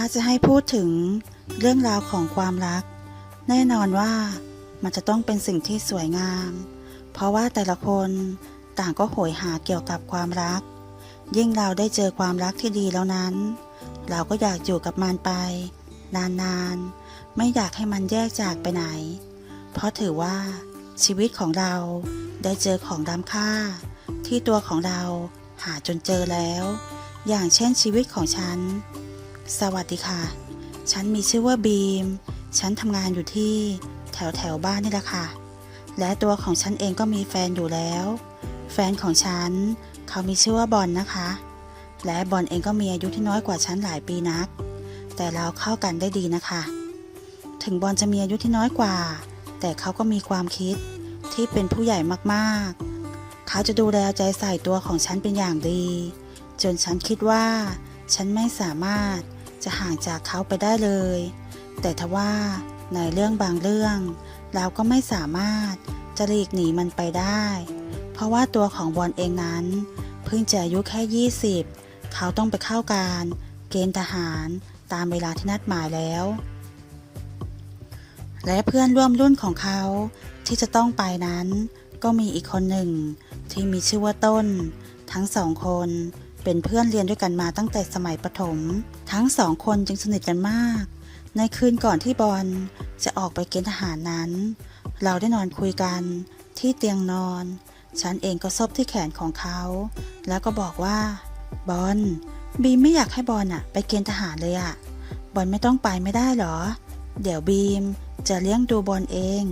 ถ้าจะให้พูดถึงเรื่องราวของความรัก แน่นอนว่ามันจะต้องเป็นสิ่งที่สวยงาม เพราะว่าแต่ละคนต่างก็โหยหาเกี่ยวกับความรัก ยิ่งเราได้เจอความรักที่ดีแล้วนั้น เราก็อยากอยู่กับมันไป นานๆ ไม่อยากให้มันแยกจากไปไหน เพราะถือว่าชีวิตของเราได้เจอของล้ำค่า ที่ตัวของเราหาจนเจอแล้ว อย่างเช่นชีวิตของฉัน สวัสดีค่ะ ฉันมีชื่อว่าบีม ฉันทำงานอยู่ที่แถวแถวบ้านนี่แหละค่ะ และตัวของฉันเองก็มีแฟนอยู่แล้ว แฟนของฉันเขามีชื่อว่าบอลนะคะ และบอลเองก็มีอายุที่น้อยกว่าฉันหลายปีนัก แต่เราเข้ากันได้ดีนะคะ ถึงบอลจะมีอายุที่น้อยกว่า แต่เขาก็มีความคิดที่เป็นผู้ใหญ่มากๆ เขาจะดูแลใจใส่ตัวของฉันเป็นอย่างดี จนฉันคิดว่าฉันไม่สามารถ จะห่างจากเขาไปได้เลย แต่ทว่าในเรื่องบางเรื่อง เราก็ไม่สามารถจะหลีกหนีมันไปได้ เพราะว่าตัวของบอลเองนั้น เพิ่งจะอายุแค่ 20 เขาต้องไปเข้าการเกณฑ์ทหารตามเวลาที่นัดหมายแล้ว และเพื่อนร่วมรุ่นของเขาที่จะต้องไปนั้น ก็มีอีกคนหนึ่ง ที่มีชื่อว่าต้น ทั้งสองคน เป็นเพื่อนเรียนด้วยกันมาตั้งแต่สมัยประถม ทั้งสองคนจึงสนิทกันมาก ในคืนก่อนที่บอลจะออกไปเกณฑ์ทหารนั้น เราได้นอนคุยกันที่เตียงนอน ฉันเองก็ซบที่แขนของเขา แล้วก็บอกว่า บอลบีมไม่อยากให้บอลอะไปเกณฑ์ทหารเลยอะบอลไม่ต้องไปไม่ได้หรอ เดี๋ยวบีมจะเลี้ยงดูบอลเอง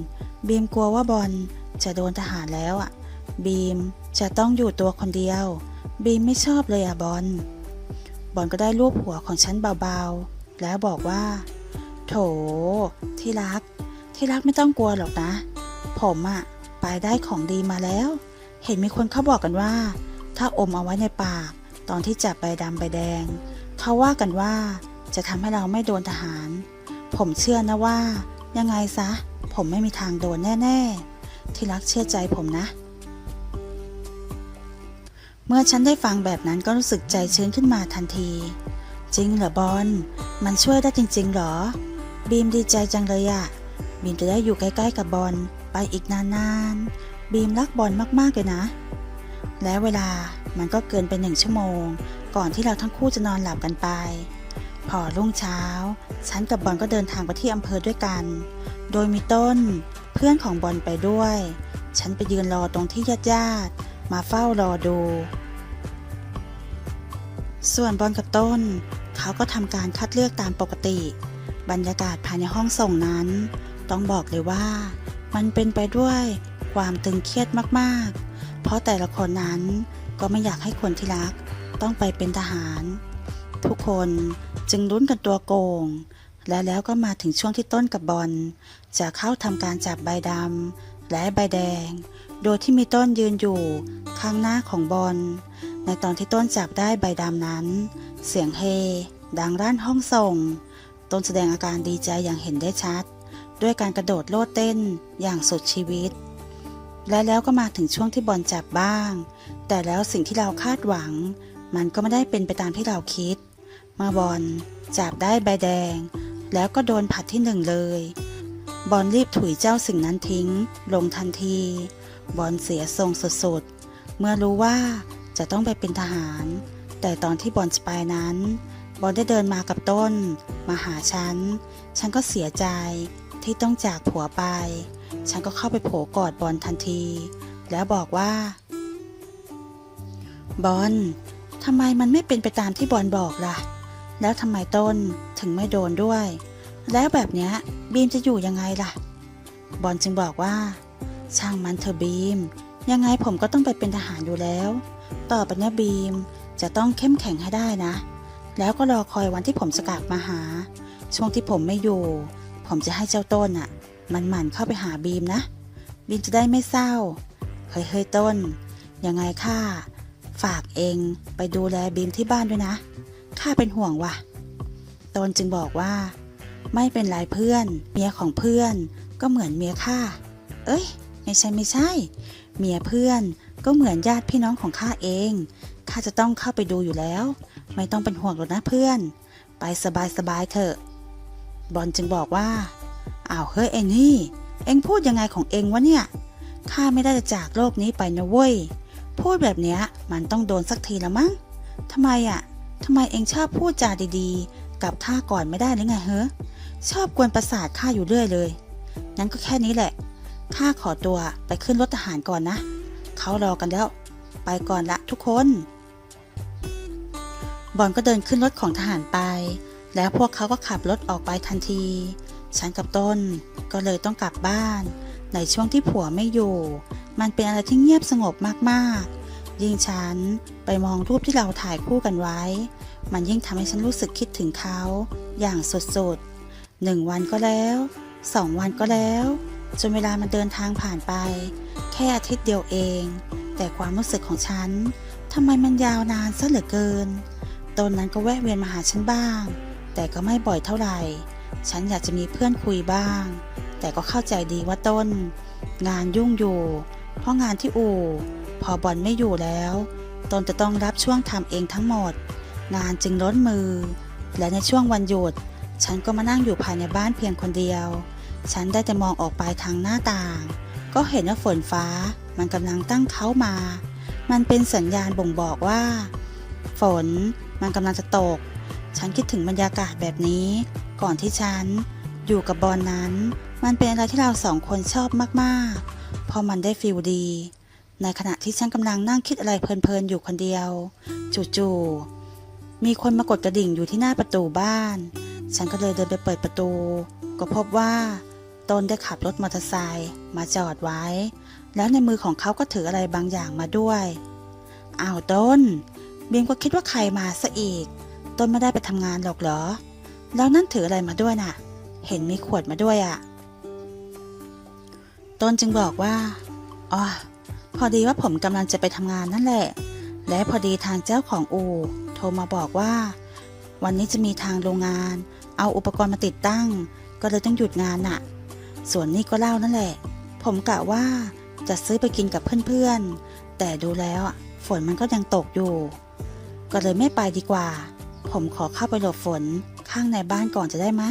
บีมกลัวว่าบอลจะโดนทหารแล้วอะบีมจะต้องอยู่ตัวคนเดียว บีมไม่ชอบเลยอะบอล บอลก็ได้ลูบหัวของฉันเบาๆ แล้วบอกว่า โถ ที่รัก ที่รักไม่ต้องกลัวหรอกนะ ผมอะไปได้ของดีมาแล้ว เห็นมีคนเขาบอกกันว่า ถ้าอมเอาไว้ในปาก ตอนที่จับใบดำใบแดง เขาว่ากันว่าจะทำให้เราไม่โดนทหาร ผมเชื่อนะว่า ยังไงซะ ผมไม่มีทางโดนแน่ ๆ ที่รักเชื่อใจผมนะ เมื่อฉันได้ฟังแบบนั้นก็รู้สึกใจชื้นขึ้นมาทันที จริงเหรอบอล มันช่วยได้จริง ๆ หรอ บีมดีใจจังเลยอะบีมจะได้อยู่ใกล้ๆกับบอลไปอีกนานๆ บีมรักบอลมากๆเลยนะ และเวลามันก็เกินไปหนึ่งชั่วโมง ก่อนที่เราทั้งคู่จะนอนหลับกันไป พอรุ่งเช้า ฉันกับบอลก็เดินทางไปที่อำเภอด้วยกัน โดยมีต้น เพื่อนของบอลไปด้วย ฉันไปยืนรอตรงที่ญาติๆ มาเฝ้ารอดู ส่วนบอลกับต้น เขาก็ทำการคัดเลือกตามปกติ บรรยากาศภายในห้องส่งนั้น ต้องบอกเลยว่า มันเป็นไปด้วยความตึงเครียดมากๆ เพราะแต่ละคนนั้นก็ไม่อยากให้คนที่รักต้องไปเป็นทหาร ทุกคนจึงลุ้นกันตัวโกง และแล้วก็มาถึงช่วงที่ต้นกับบอลจะเข้าทำการจับใบดำ และใบแดง โดยที่มีต้นยืนอยู่ข้างหน้าของบอล ในตอนที่ต้นจับได้ใบดำนั้น เสียงเฮ ดังร่านห้องส่ง ต้นแสดงอาการดีใจอย่างเห็นได้ชัด ด้วยการกระโดดโลดเต้นอย่างสุดชีวิต และแล้วก็มาถึงช่วงที่บอลจับบ้าง แต่แล้วสิ่งที่เราคาดหวัง มันก็ไม่ได้เป็นไปตามที่เราคิดเมื่อบอลจับได้ใบแดง แล้วก็โดนผัดที่หนึ่งเลย บอลรีบถุยเจ้าสิ่งนั้นทิ้ง ลงทันที บอลเสียทรงสุดๆ เมื่อรู้ว่าจะต้องไปเป็นทหาร แต่ตอนที่บอลจะไปนั้น บอลได้เดินมากับต้น มาหาฉัน ฉันก็เสียใจที่ต้องจากผัวไป ฉันก็เข้าไปโผกอดบอลทันที แล้วบอกว่า บอลทำไมมันไม่เป็นไปตามที่บอลบอกล่ะ แล้วทำไมต้นถึงไม่โดนด้วย แล้วแบบเนี้ยบีมจะอยู่ยังไงล่ะ บอลจึงบอกว่า ช่างมันเถอะบีม ยังไงผมก็ต้องไปเป็นทหารอยู่แล้ว ต่อไปเนี้ยบีมจะต้องเข้มแข็งให้ได้นะ แล้วก็รอคอยวันที่ผมจะกลับมาหา ช่วงที่ผมไม่อยู่ ผมจะให้เจ้าต้นอะ มันหมั่นเข้าไปหาบีมนะ บีมจะได้ไม่เศร้า เฮ้ยเฮ้ยต้น ยังไงข้าฝากเองไปดูแลบีมที่บ้านด้วยนะข้าเป็นห่วงว่ะ ต้นจึงบอกว่า ไม่เป็นไรเพื่อน เมียของเพื่อนก็เหมือนเมียข้า เอ้ย ไม่ใช่ไม่ใช่ เมียเพื่อนก็เหมือนญาติพี่น้องของข้าเอง ข้าจะต้องเข้าไปดูอยู่แล้ว ไม่ต้องเป็นห่วงหรอกนะเพื่อน ไปสบายๆเถอะ บอลจึงบอกว่า อ้าวเฮ้ยเอ็นี่ เอ็งพูดยังไงของเอ็งวะเนี่ย ข้าไม่ได้จะจากโลกนี้ไปนะเว้ย พูดแบบเนี้ยมันต้องโดนสักทีละมั้งทำไมอะทำไมเอ็งชอบพูดจาดีๆ กับข้าก่อนไม่ได้หรือไงเฮ้ ชอบกวนประสาทข้าอยู่เรื่อยเลยงั้นก็แค่นี้แหละ ข้าขอตัวไปขึ้นรถทหารก่อนนะ เขารอกันแล้ว ไปก่อนละทุกคน บอลก็เดินขึ้นรถของทหารไป แล้วพวกเขาก็ขับรถออกไปทันที ฉันกับต้นก็เลยต้องกลับบ้าน ในช่วงที่ผัวไม่อยู่ มันเป็นอะไรที่เงียบสงบมากๆ ยิ่งฉันไปมองรูปที่เราถ่ายคู่กันไว้ มันยิ่งทำให้ฉันรู้สึกคิดถึงเขาอย่างสุดๆ หนึ่งวันก็แล้วสองวันก็แล้ว จนเวลามันเดินทางผ่านไป แค่อาทิตย์เดียวเอง แต่ความรู้สึกของฉันทำไมมันยาวนานซะเหลือเกินตนนั้นก็แวะเวียนมาหาฉันบ้าง แต่ก็ไม่บ่อยเท่าไหร่ ฉันอยากจะมีเพื่อนคุยบ้าง แต่ก็เข้าใจดีว่าต้น งานยุ่งอยู่ เพราะงานที่อู่ พอบอลไม่อยู่แล้ว ตนจะต้องรับช่วงทำเองทั้งหมด งานจึงล้นมือ และในช่วงวันหยุด ฉันก็มานั่งอยู่ภายในบ้านเพียงคนเดียว ฉันได้แต่มองออกไปทางหน้าต่าง ก็เห็นว่าฝนฟ้ามันกำลังตั้งเขามา มันเป็นสัญญาณบ่งบอกว่า ฝนมันกำลังจะตก ฉันคิดถึงบรรยากาศแบบนี้ ก่อนที่ฉัน อยู่กับบอลนั้น มันเป็นอะไรที่เราสองคนชอบมากๆ เพราะมันได้ฟิลดี ในขณะที่ฉันกำลังนั่งคิดอะไรเพลินๆอยู่คนเดียว จู่ๆมีคนมากดกระดิ่งอยู่ที่หน้าประตูบ้าน ฉันก็เลยเดินไปเปิดประตู ก็พบว่าต้นได้ขับรถมอเตอร์ไซค์มาจอดไว้ แล้วในมือของเขาก็ถืออะไรบางอย่างมาด้วยอ้าวต้นบีมก็คิดว่าใครมาซะอีก ต้นไม่ได้ไปทำงานหรอกเหรอ แล้วนั่นถืออะไรมาด้วยน่ะ เห็นมีขวดมาด้วยอะ่ะ ต้นจึงบอกว่าอ๋อพอดีว่าผมกำลังจะไปทำงานนั่นแหละ และพอดีทางเจ้าของอูโทรมาบอกว่า วันนี้จะมีทางโรงงาน เอาอุปกรณ์มาติดตั้ง ก็เลยต้องหยุดงานน่ะ ส่วนนี้ก็เล่านั่นแหละ ผมกะว่าจะซื้อไปกินกับเพื่อนๆ แต่ดูแล้วฝนมันก็ยังตกอยู่ ก็เลยไม่ไปดีกว่า ผมขอเข้าไปหลบฝนข้างในบ้านก่อนจะได้ไหม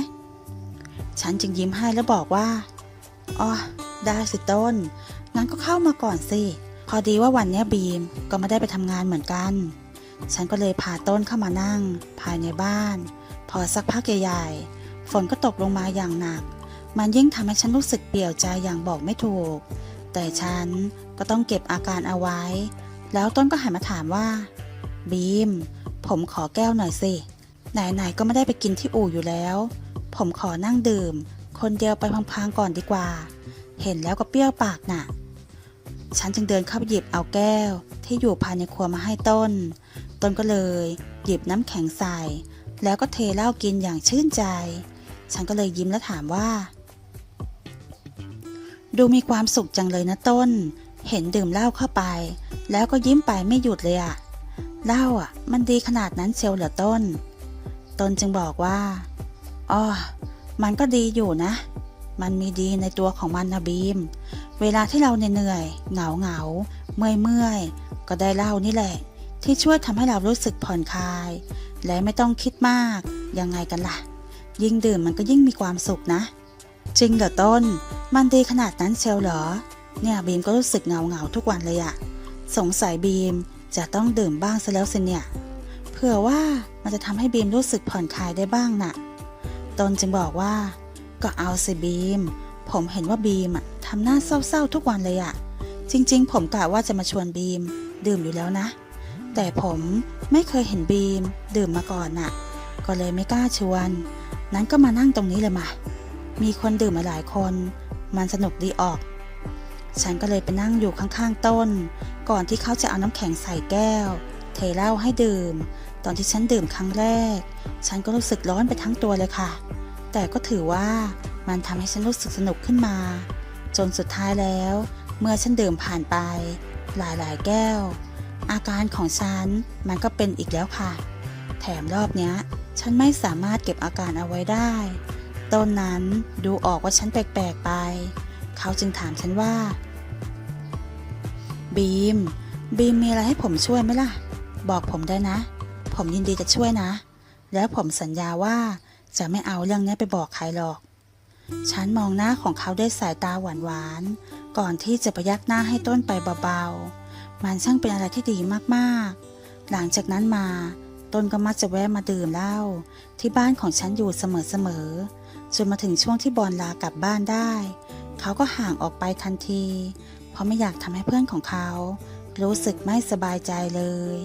ฉันจึงยิ้มให้แล้วบอกว่า อ๋อ ได้สิต้น งั้นก็เข้ามาก่อนสิ พอดีว่าวันนี้บีมก็ไม่ได้ไปทำงานเหมือนกัน ฉันก็เลยพาต้นเข้ามานั่ง ภายในบ้าน พอสักพักใหญ่ๆฝนก็ตกลงมาอย่างหนัก มันยิ่งทำให้ฉันรู้สึกเปี่ยวใจอย่างบอกไม่ถูก แต่ฉันก็ต้องเก็บอาการเอาไว้ แล้วต้นก็หันมาถามว่า บีม ผมขอแก้วหน่อยสิไหนๆก็ไม่ได้ไปกินที่อู่อยู่แล้ว ผมขอนั่งดื่ม คนเดียวไปพังๆก่อนดีกว่า เห็นแล้วก็เปรี้ยวปากน่ะ ฉันจึงเดินเข้าไปหยิบเอาแก้วที่อยู่ภายในครัวมาให้ต้น ต้นก็เลย หยิบน้ำแข็งใส่ แล้วก็เทเหล้ากินอย่างชื่นใจ ฉันก็เลยยิ้มและถามว่า ดูมีความสุขจังเลยนะต้น เห็นดื่มเหล้าเข้าไป แล้วก็ยิ้มไปไม่หยุดเลยอะเหล้าอะมันดีขนาดนั้นเชียวเหรอต้น ต้นจึงบอกว่าอ๋อมันก็ดีอยู่นะ มันมีดีในตัวของมันนะบีม เวลาที่เราเหนื่อยๆเหงาเหงาเมื่อยเมื่อยๆก็ได้เหล้านี่แหละ ที่ช่วยทำให้เรารู้สึกผ่อนคลาย และไม่ต้องคิดมาก ยังไงกันล่ะ ยิ่งดื่มมันก็ยิ่งมีความสุขนะ จริงเหรอต้น มันดีขนาดนั้นเชียวเหรอ เนี่ยบีมก็รู้สึกเหงาเหงาทุกวันเลยอะสงสัยบีมจะต้องดื่มบ้างซะแล้วสิเนี่ย เผื่อว่ามันจะทำให้บีมรู้สึกผ่อนคลายได้บ้างน่ะตนจึงบอกว่า ก็เอาสิบีม ผมเห็นว่าบีมอะทำหน้าเศร้าๆทุกวันเลยอะจริง ๆ ผมกะว่าจะมาชวนบีม ดื่มอยู่แล้วนะ แต่ผมไม่เคยเห็นบีม ดื่มมาก่อนน่ะ ก็เลยไม่กล้าชวน นั้นก็มานั่งตรงนี้เลยมา มีคนดื่มมาหลายคน มันสนุกดีออก ฉันก็เลยไปนั่งอยู่ข้างๆต้น ก่อนที่เขาจะเอาน้ำแข็งใส่แก้ว เทเหล้าให้ดื่ม ตอนที่ฉันดื่มครั้งแรก ฉันก็รู้สึกร้อนไปทั้งตัวเลยค่ะ แต่ก็ถือว่ามันทำให้ฉันรู้สึกสนุกขึ้นมา จนสุดท้ายแล้ว เมื่อฉันดื่มผ่านไป หลายๆ แก้ว อาการของฉันมันก็เป็นอีกแล้วค่ะ แถมรอบเนี้ย ฉันไม่สามารถเก็บอาการเอาไว้ได้ ต้นนั้นดูออกว่าฉันแปลกๆไป เขาจึงถามฉันว่า บีม บีมมีอะไรให้ผมช่วยไหมล่ะ บอกผมได้นะ ผมยินดีจะช่วยนะ แล้วผมสัญญาว่าจะไม่เอาเรื่องนี้ไปบอกใครหรอกฉันมองหน้าของเขาด้วยสายตาหวานๆก่อนที่จะพยักหน้าให้ต้นไปเบาๆ มันช่างเป็นอะไรที่ดีมากๆ หลังจากนั้นมาตนก็มักจะแวะมาดื่มเหล้าที่บ้านของฉันอยู่เสมอๆจนมาถึงช่วงที่บอลลากลับบ้านได้ เขาก็ห่างออกไปทันที เพราะไม่อยากทำให้เพื่อนของเขา รู้สึกไม่สบายใจเลย